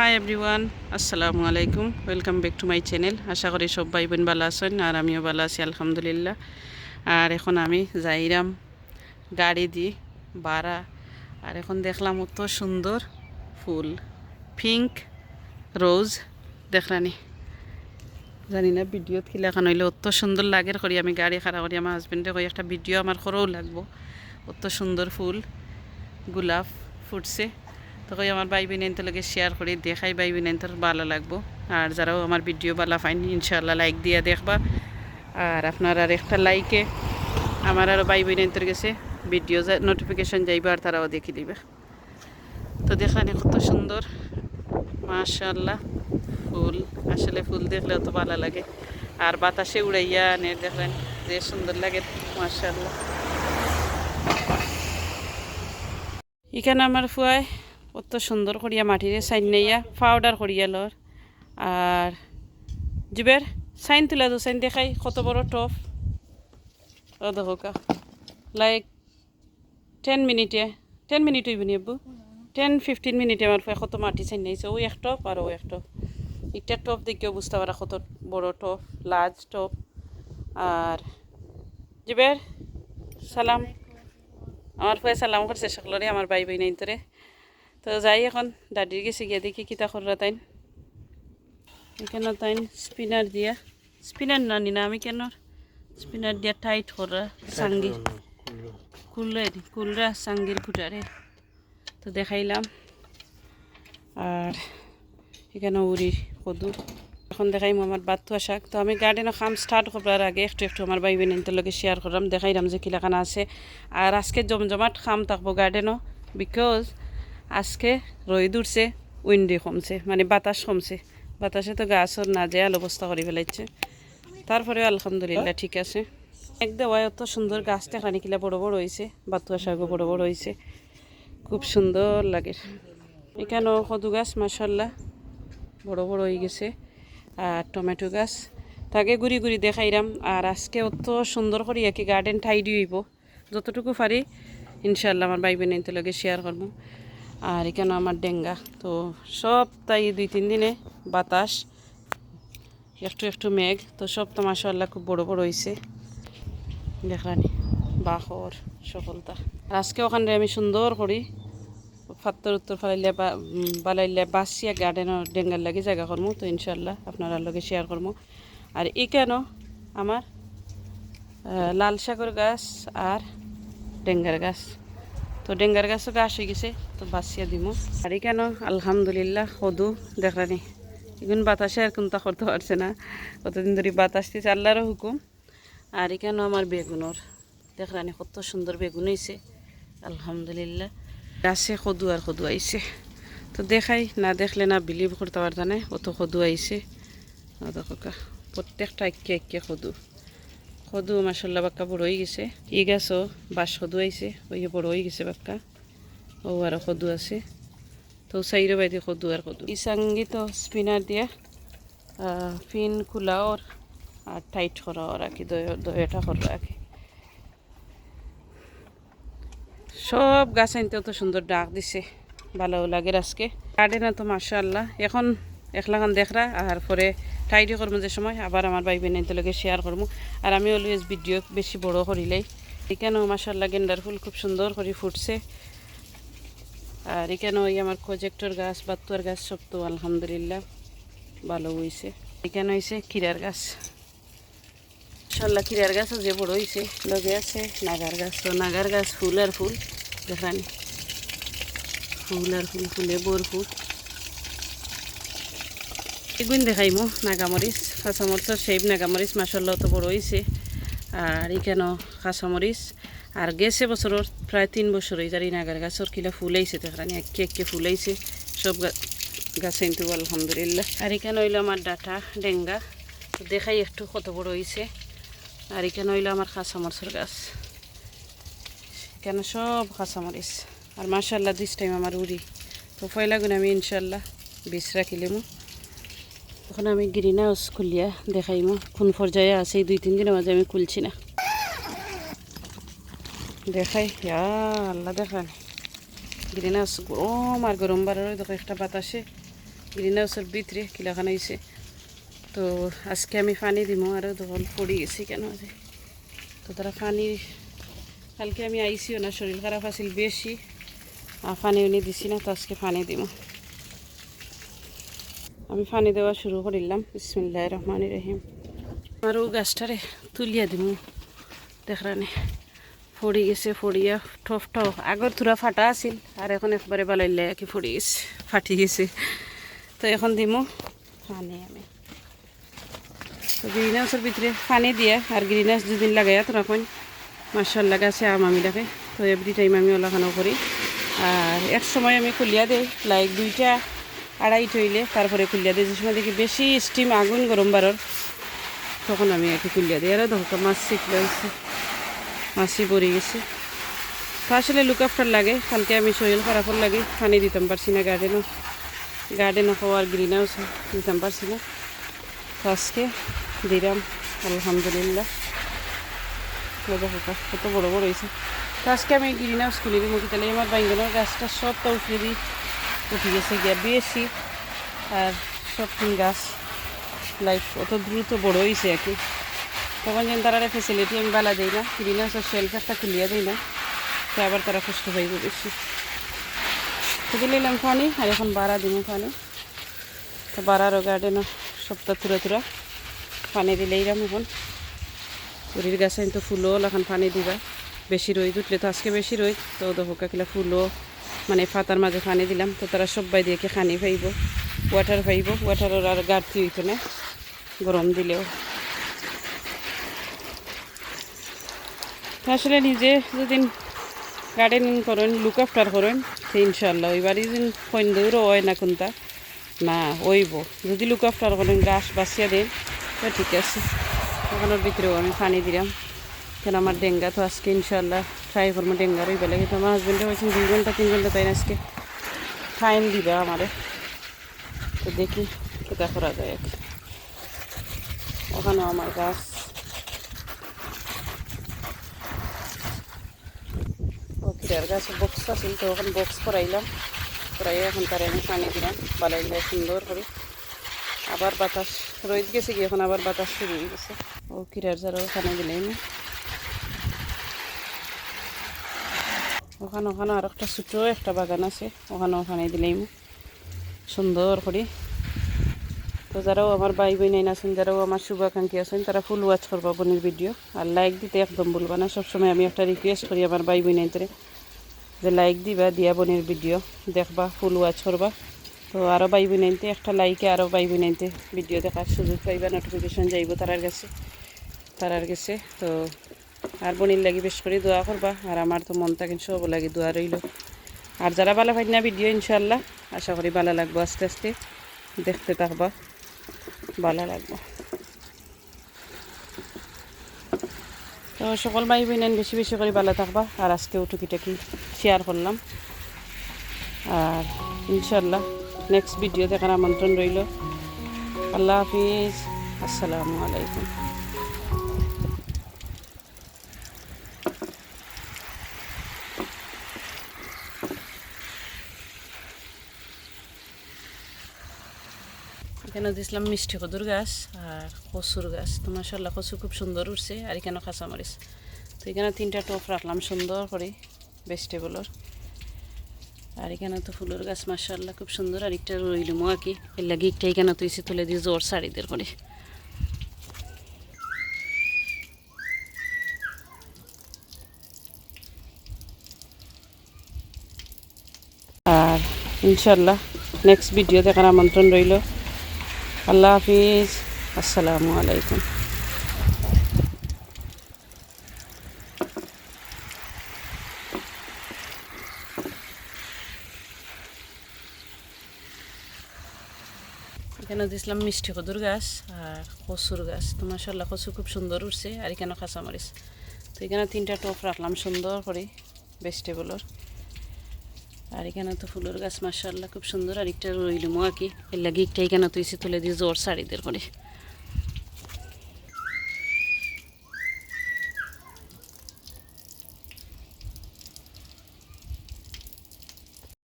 High everyone আসসালামু আলাইকুম welcome back to my channel আশা করি সব ভাই বোন ভালো আছেন আর আমিও ভালো আছি, আলহামদুলিল্লাহ। আর এখন আমি যাইরাম গাড়ি দি বাড়া আর এখন দেখলাম অত সুন্দর ফুল। পিঙ্ক রোজ দেখলানি? জানি না, ভিডিওত কিলা এখন হইলে অত সুন্দর লাগের করি আমি গাড়ি খাড়া করি আমার হাজবেন্ডে কই, একটা ভিডিও আমার করেও লাগবো। অত সুন্দর ফুল, গোলাপ ফুটছে। তো কই আমার ভাই বোনের লগে শেয়ার করি, দেখাই ভাই বোনের ভালো লাগবো। আর যারাও আমার ভিডিও ভালো পাইন ইনশাল্লাহ লাইক দিয়ে দেখবা। আর আপনার আর একটা লাইকে আমার আরও ভাই বোনের গেছে ভিডিও নোটিফিকেশন যাইবা আর তারাও দেখি দিবে। তো দেখলানি কত সুন্দর মাশাল্লাহ ফুল। আসলে ফুল দেখলে তো ভালো লাগে। আর বাতাসে উড়াইয়া নে দেখলেন যে সুন্দর লাগে মাশাল্লাহ এখানে আমার ফুয়ায় কত সুন্দর করিয়া মাটিরে সাইন নাইয়া পাউডার করিয়া লর আর জুবের সাইন তুলা দো, সাইন দেখাই কত বড় টপ ও দেখো কা লাইক টেন মিনিটে টেন মিনিট হইব নি টেন ফিফটিন মিনিটে আমার কত মাটি সাইন নাইছে, ও এক টপ আর ও এক টপ একটা টপ দেখেও বুঝতে পারা কত বড় টপ লার্জ টপ আর জুবের সালাম। আমার ফুয়ে সালাম করছে সকলরে, আমার ভাই বই নাই তোরে। তো যাই এখন দাদির গেছে গিয়া দেখি কিতা কররা তাইন। এখানে তাইন স্পিনার দিয়া। স্পিনার না নিনা আমি কেন স্পিনার দিয়া টাইট করা সাঙ্গি। কুলরে। কুলরা সাঙ্গির কুটারে। তো দেখাইলাম। আর এখানে উড়ি কদু। এখন দেখাইম আমার বাত্তুয়া শাক। তো আমি গার্ডেনও খাম স্টার্ট করার আগে একটু একটু আমার ভাই বোনের লগে শেয়ার করলাম দেখাইলাম যে কিলাখানা আছে। আর আজকে জমজমাট খাম থাকব গার্ডেনও বিকজ আজকে রোদ উঠছে উইন্ডি কমছে মানে বাতাস কমছে। বাতাসে তো গাছর না যায় অবস্থা করে ফেলাইছে তারপরেও আলহামদুলিল্লাহ ঠিক আছে। এক দেওয়ায় অত সুন্দর গাছটা খানি কিলা বড় বড় হয়েছে বাতুয়া শাকও বড় বড় হয়েছে খুব সুন্দর লাগে। এখানেও কদু গাছ মাসাল্লাহ বড় বড় হয়ে গেছে। আর টমেটো গাছ, তাকে ঘুরি ঘুরি দেখাইলাম আর আজকে অত সুন্দর করি কি গার্ডেন ঠাইডি হইব। যতটুকু পারি ইনশাল্লাহ আমার ভাই বোনের লগে শেয়ার করব আর এখানে আমার ডেঙ্গা। তো সব তাই দুই তিন দিনে বাতাস, একটু একটু মেঘ। তো সব তো মাসাল্লাহ খুব বড় বড় হয়েছে দেখানি বাহর সফলতা। আজকে ওখানে আমি সুন্দর করি। ফাত্তর উত্তর ফালাইলে বা বালাইলে বাসিয়া গার্ডেনের ডেঙ্গার লাগে জায়গা করব তো ইনশাল্লাহ আপনারা লগে শেয়ার করব আর এই কেন আমার লাল শাকর গাছ আর ডেঙ্গার গাছ। তো ডেঙ্গার গাছও গাছ হয়ে গেছে, তো বাসিয়া দিব আর কেন? আলহামদুলিল্লাহ, সদু দেখানি এগুন বাতাসে আর কোনটা করতে পারছে না। কতদিন ধরে বাতাস দিচ্ছে আল্লাহরও হুকুম। আর কেন আমার বেগুনর? দেখরানি কত সুন্দর বেগুন হয়েছে আলহামদুলিল্লাহ। গাছে সদু আর সদু আইছে। তো দেখাই, না দেখলে না বিলিভ করতে পারতা না অত সদু আইছে। প্রত্যেকটা একে একে সদু। সদু মাসাল্লাহ বাক্কা বড় হয়ে গেছে। ই গাছও বাস সদু আইছে ওই বড় হয়ে গেছে বাক্কা। ও আর সদু আছে। তো চাইরো বাইদি সদু আর সদু। ইসাঙ্গি তো স্পিনার দিয়া ফিন খোলা ওর, আর টাইট করা ওর আর কি দয়াটা করা আর কি সব গাছ আনতে তো সুন্দর ডাক দিছে। ভালো লাগে আজকে। গার্ডেনে তো, মাশাআল্লাহ। এখন একলাখান দেখরা, আর পরে টাইডি করব যে সময়, আবার আমার ভাই বোন লগে শেয়ার করব আর আমি অলওয়েজ ভিডিও বেশি বড় করিলাই এখানেও মাশাআল্লাহ গেন্ডার ফুল খুব সুন্দর করে ফুটছে। আর এখানে ওই আমার প্রজেক্টর গাছ, বাত্তুয়ার গাছ, সব তো আলহামদুলিল্লাহ ভালো হয়েছে এখানে হয়েছে কিরার গাছ। মাশাল্লাহ কিরার গাছও যে বড় হয়েছে লগে আছে নাগার গাছ। তো নাগার গাছ ফুল আর ফুল, দেখানি। ফুল আর ফুল, ফুলে ভরপুর। এগুন দেখাইমো, নাগামরিচ কাঁচামরিচর সেই নাগামরিচ মাসাল্লাহ তো বড় হয়েছে আর এখানেও কাঁচামরিচ। আর গেছে বছরত প্রায় তিন বছর হয়ে যার নাগার গাছর কিলা ফুল আইছে দেখানি একে একে ফুল আইছে। সব গাছ কিন্তু আলহামদুলিল্লাহ। আর এখানে হইল আমার ডাটা, ডেঙ্গা। দেখাই একটু কত বড় হয়েছে আর এখানে হইল আমার কাঁচামরিচের গাছ। এখানে সব কাঁচামরিচ। আর মার্শাল্লাহ দিস টাইম আমার উড়ি। তো পয়লা গুণ আমি ইনশাল্লাহ বিষ রাখিলিমু। তখন আমি গ্রিন হাউস খুলিয়া দেখাইমু, কোন পর্যায়ে আছে দুই তিন দিনের মাঝে আমি খুলছি না। দেখাই, ইয়া আল্লাহ দেখান। গ্রিন হাউস গরম আর গরম বারের দেখো একটা বাতাসে। গ্রিন হাউসের ভিতরে কিলাখানা হয়েছে তো আজকে আমি পানি দিব আর তখন পড়ে গেছি কেন যে তো তারা পানি, কালকে আমি আইসিও না, শরীর খারাপ আছিল বেশি। আর পানি উনি দিছি না, তো আজকে পানি দিব আমি পানি দেওয়া শুরু করিলাম। বিসমিল্লাহ রহমান রহিম। আরও গাছটারে তুলিয়া দিব দেখরানে, ফড়ি গেছে, ফড়িয়া ঠফ ঠফ আগর থুরা ফাটা আছিল, আর এখন একবারে বালাইলে কি ফড়ি গেছে, ফাটি গেছে। তো এখন দিমু পানি আমি। তো গ্রিন হাউসের ভিতরে পানি দিয়ে, আর গ্রিন হাউস দুদিন লাগাইয়া তোরা কোন মার্শাল্লা গাছে আম আমি লাগে তো এভরি টাইম আমি ওলাখানো করি। আর এক সময় আমি খুলিয়া দিই লাইক দুইটা আড়াই হইলে তারপরে খুলিয়া দিই যে সময় দেখি বেশি স্টিম আগুন গরম বারর, তখন আমি একে খুলিয়া দিই। আর ধোকা মাছ শিখলে হয়েছে মাছি পড়ে গেছে। তো আসলে লুক আফটার লাগে। কালকে আমি শরীর খারাপর লাগে, পানি দিতাম পারছি না গার্ডেনও গার্ডেনও খাওয়ার গ্রিন হাউস দিতাম পারছি না। তো আজকে দিলাম, আলহামদুলিল্লাহ। দেখো কত বড় বড় হয়েছে তো আজকে আমি গ্রিন হাউস খুলে দিব তাহলে আমার বাইঙ্গনের গাছটা সবটা উঠে দিই। উঠে গেছে গিয়া বেশি আর সব তিন গাছ লাইফ অত দ্রুত বড় হয়েছে আর কি। তখন যেন তারা ফেসিলিটি আমি বালা দিই না গ্রিন হাউসের শেলফ একটা খুলিয়া দিই না, তো আবার তারা কষ্ট পাইব বেশি। তো দিলাম পানি আর এখন বাড়া দিব পানি তো বাড়ারও গার্ডেনও সপ্তাহ তুরা তুরা পানি দিলেই রাম এখন। পুরীর গাছে তো ফুলও এখন পানি দিবা। বেশি রই উঠলে তো আজকে বেশি রই তো দেখা কিলা ফুলও মানে ফাতার মাঝে পানি দিলাম, তো তারা সবাই দিয়ে খানি পাইব ওয়াটার পাইব ওয়াটারের আর গাড়তি হইতো না, গরম দিলেও। আসলে নিজে যদি গার্ডেনিং করেন লুক আফটার করেন, তো ইনশাল্লাহ ওইবার যদি ফন্দৌরও হয় না কোনটা? না, ওইব। যদি লুক আফটার করেন গাছ বাঁচিয়া দেন, তো ঠিক আছে। ওখানের ভিতরেও আমি পানি দিলাম। কেন আমার ডেঙ্গা, তো আজকে ইনশাল্লাহ ট্রাই করব, ডেঙ্গা রইবে লাগে তো আমার হাজব্যান্ডে বলছেন দুই ঘণ্টা, তিন ঘণ্টা তাই আজকে? টাইম দিবে আমারে। তো দেখি কেটা করা যায়। ওখানেও আমার গাছ। কিরার গাছ বক্স আছিল তো ওখানে বক্স করাইলাম। করাই এখন তারে আমি পানি দিলাম। বালাইলে সুন্দর করে। আবার বাতাস। রোদ গেছে কি এখন আবার বাতাস শুরু হয়ে গেছে। ও কিরার যারা ওখানে দিলেই না। ওখানে ওখানে আর একটা ছোটো একটা বাগান আছে, ওখানে ওখানে দিলেই সুন্দর করে। তো যারাও আমার ভাই বোন আছেন, যারাও আমার শুভাকাঙ্ক্ষী আছেন, তারা ফুল ওয়াচ করবা বোনের ভিডিও আর লাইক দিতে একদম বলবা না। সবসময় আমি একটা রিকোয়েস্ট করি আমার ভাই বোন যে লাইক দিবা, দিয়া বোনের ভিডিও দেখবা ফুল ওয়াচ করবা। তো আরও ভাই বোন একটা লাইকে আরও ভাই বোন ভিডিও দেখার সুযোগ পাইবা নোটিফিকেশন যাইব তারার কাছে। তারার কাছে, তো আর বোনের লাগি বেশ করে দোয়া করবা। আর আমার তো মনটা কিন্তু সব লাগে দোয়া রইল। আর যারা ভালো পাই না ভিডিও ইনশাল্লাহ আশা করি ভালো লাগবো আস্তে আস্তে। দেখতে থাকবা, ভালো লাগবো। তো সকল ভাই বোনেন বেশি বেশি করে ভালো থাকবা। আর আজকে টুকিটাকি শেয়ার করলাম। আর ইনশাল্লাহ নেক্সট ভিডিও দেখার আমন্ত্রণ রইল। আল্লাহ হাফিজ। আসসালামু আলাইকুম। এখানে দিছিলাম মিষ্টি কদুর গাছ আর কচুর গাছ। তো মাসাল্লাহ কচু খুব সুন্দর উঠছে আর এখানে কাঁচামরিচ তো এখানে তিনটা টপ রাখলাম সুন্দর করে ভেজিটেবলের আর এখানে তো ফুলের গাছ মাসাল্লাহ খুব সুন্দর। আর একটা রইলুমো আর কি। এর লাগে একটা এখানে তো এসে তুলে দিয়ে জোর শাড়িদের করে। আর ইনশাল্লাহ নেক্সট ভিডিও দেখার আমন্ত্রণ রইল। আল্লাহ হাফিজ। আসসালামু আলাইকুম। এখানে দিছিলাম মিষ্টি কদুর গাছ আর কচুর গাছ। তো মাসাল্লাহ কচু খুব সুন্দর উঠছে আর এখানে কাঁচামরিচ। তো এখানে তিনটা টপ রাখলাম সুন্দর করে ভেজিটেবলের আর এখানে তো ফুলের গাছ মাসাল্লাহ খুব সুন্দর। আর একটা রইলুমো আর কি এর লাগে একটা এখানে তুই তুলে দিয়ে জ্বর সারিদের করে।